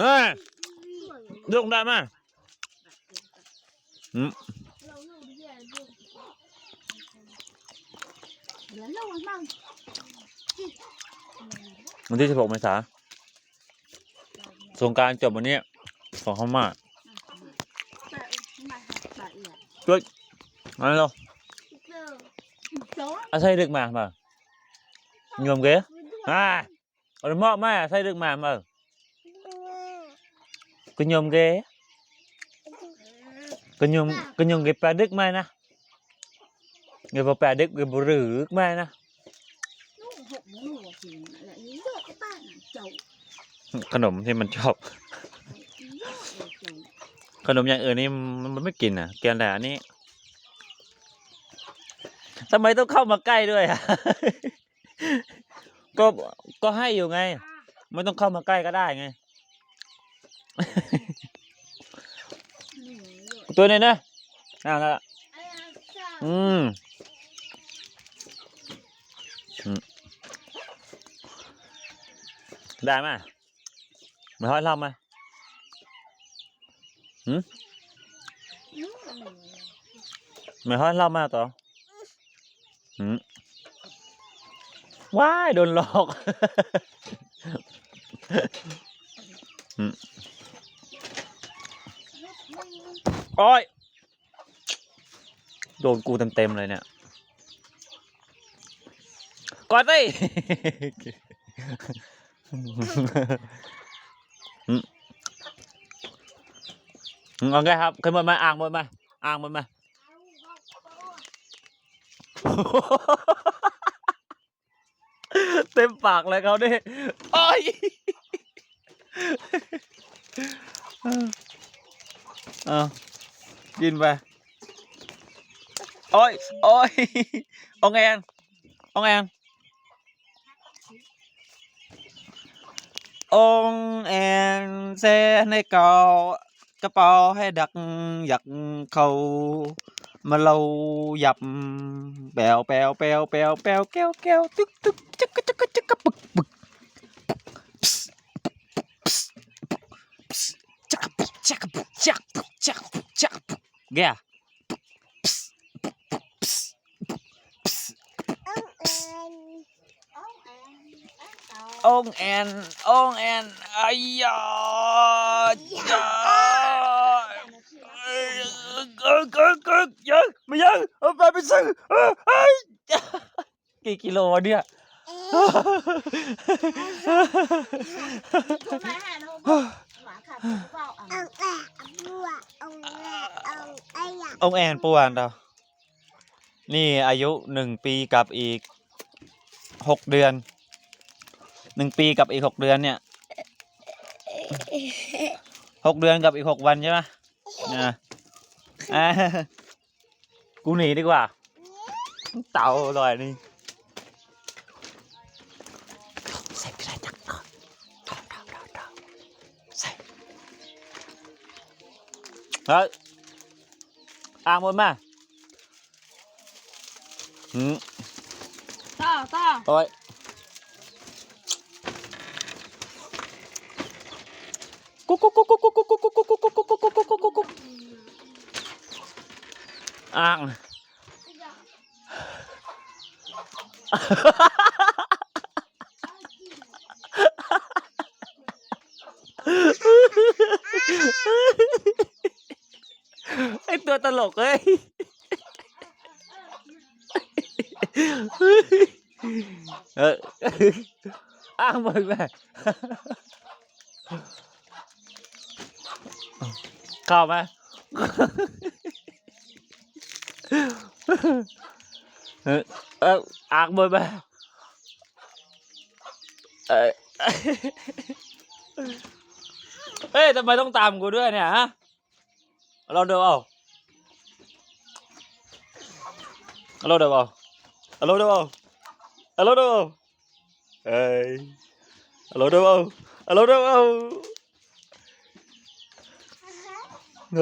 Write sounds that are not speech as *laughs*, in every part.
เฮ้ยลูกได้ไหมอืมวันที่สิบหกเมษาสงการจบวันนี้ของเขามาจุดมาแล้วอาใช่ดึกมาป่ะยอมเก๋ อ่าเอาหม้อมาใส่ดึกมามาก็โยมเก๋ก็โยมก็โยมเก๋ปลาดึกมานะเก๋ปลาดึกเก๋บรึกมานะลูกหมนะขนมที่มันชอบ ขนมอย่างอื่นนี่มันมันไม่กินอะแกนแต่อันนี้ทำไมต้องเข้ามาใกล้ด้วยอะ ก็ก็ให้อยู่ไง ไม่ต้องเข้ามาใกล้ก็ได้ไงนี่เยอะตัวนี้นะอ่าละไอ้อาจารย์อืมอืมได้ไหมไม่ห้อยลำไหมอืมไม่ห้อยลำมาต่ออืม ว้ายโดนหลอกอืมโอ้ยโดนกูเต็มๆเลยเนี่ยกอดสิอืมอืมโอเคครับขึ้นบนมาอ่างบนมาอ่างบนมา เต็มปากเลยเขาดิโอ้ยเอากินไปโอ้ยโอ้ยเอาไงอันเอาไงอันองแอนเซในเกากระเป๋าให้ดักอยากเขา mà lâu dập bèo bèo bèo bèo bèo keo keo tức tức, chắc chắc chắc chắc bực bực. Chắc chắc chắc chắc chắc ghê à? ôn en ôn en ai da cơ cơ cơ ยังเอาปไปซึ่งเอ้เอ้ยกี่กิโลเะเอาแออาวอแอะเอาไยองแอนปวนเรานี่อายุหนึ่งปีกับอีกหกเดือน หนึ่งปีกับอีกหกเดือนเนี่ย หกเดือนกับอีกหกวันใช่ไหมนะอ กูหนีดีกว่า เต่าอร่อยนี่ใส่ไปได้จักก่อนเต่าเต่าเต่าเต่าใส่เฮ้ยอ่างหมดมาอืม ต่อต่อ โอ้ยกุ๊กกุ๊กกุ๊กกุ๊กกุ๊กกุ๊กกุ๊กกุ๊กกุ๊กกุ๊กกุ๊กกุ๊ก อ่างไอตัวตลกเอ้ยเอออ้างมึงแม่เข้าไหม เออเอออ้างมึงแม่เออเฮ้ยทำไมต้องตามกูด้วยเนี่ยฮะ เราเดินเอาเราเดินเอาเราเดินเอาเราเดินเอาเฮ้ยเราเดินเอาเราเดินเอา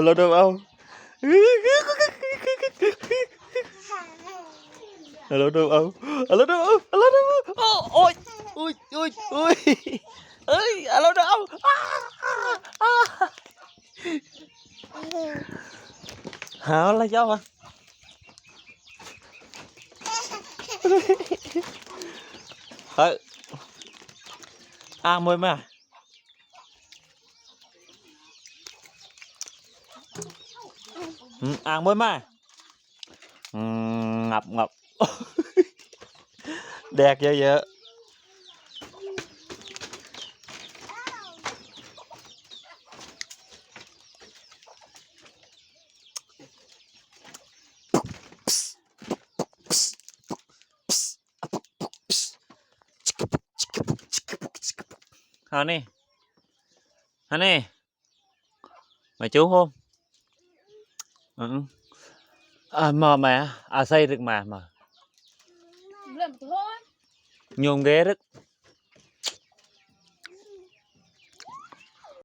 เราเดินเอา Hello đâu ông? Hello đâu ông? Hello đâu ông? Ôi, ôi, ôi, ôi. Ơi, hello đâu ông? À, à, à. hào là do à? Ờ. À mười mà. Ừ, à, mới môi mà. Ừ, ngập ngập. *laughs* Đẹp vậy vậy. Honey. Honey. Mày chú không? មកម៉ែអាស័យរឹកម៉ែមកលឹមទៅញោមគេរឹក